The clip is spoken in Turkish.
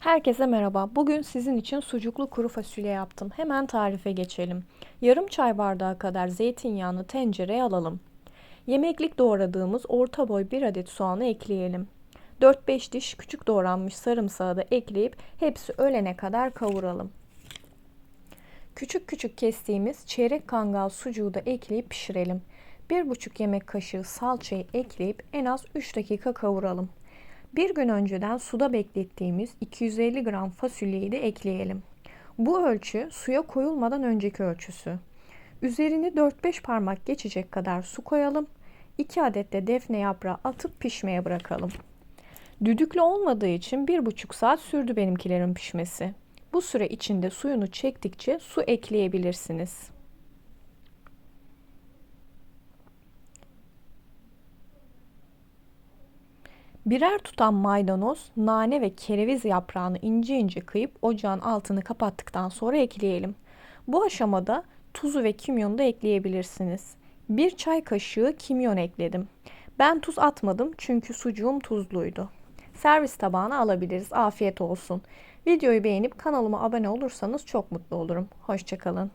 Herkese merhaba. Bugün sizin için sucuklu kuru fasulye yaptım. Hemen tarife geçelim. Yarım çay bardağı kadar zeytinyağını tencereye alalım. Yemeklik doğradığımız orta boy bir adet soğanı ekleyelim. 4-5 diş küçük doğranmış sarımsağı da ekleyip hepsi ölene kadar kavuralım. Küçük küçük kestiğimiz çeyrek kangal sucuğu da ekleyip pişirelim. 1,5 yemek kaşığı salçayı ekleyip en az 3 dakika kavuralım. Bir gün önceden suda beklettiğimiz 250 gram fasulyeyi de ekleyelim. Bu ölçü suya koyulmadan önceki ölçüsü. Üzerini 4-5 parmak geçecek kadar su koyalım. 2 adet de defne yaprağı atıp pişmeye bırakalım. Düdüklü olmadığı için 1,5 saat sürdü benimkilerin pişmesi. Bu süre içinde suyunu çektikçe su ekleyebilirsiniz. Birer tutam maydanoz, nane ve kereviz yaprağını ince ince kıyıp ocağın altını kapattıktan sonra ekleyelim. Bu aşamada tuzu ve kimyonu da ekleyebilirsiniz. Bir çay kaşığı kimyon ekledim. Ben tuz atmadım çünkü sucuğum tuzluydu. Servis tabağına alabiliriz. Afiyet olsun. Videoyu beğenip kanalıma abone olursanız çok mutlu olurum. Hoşçakalın.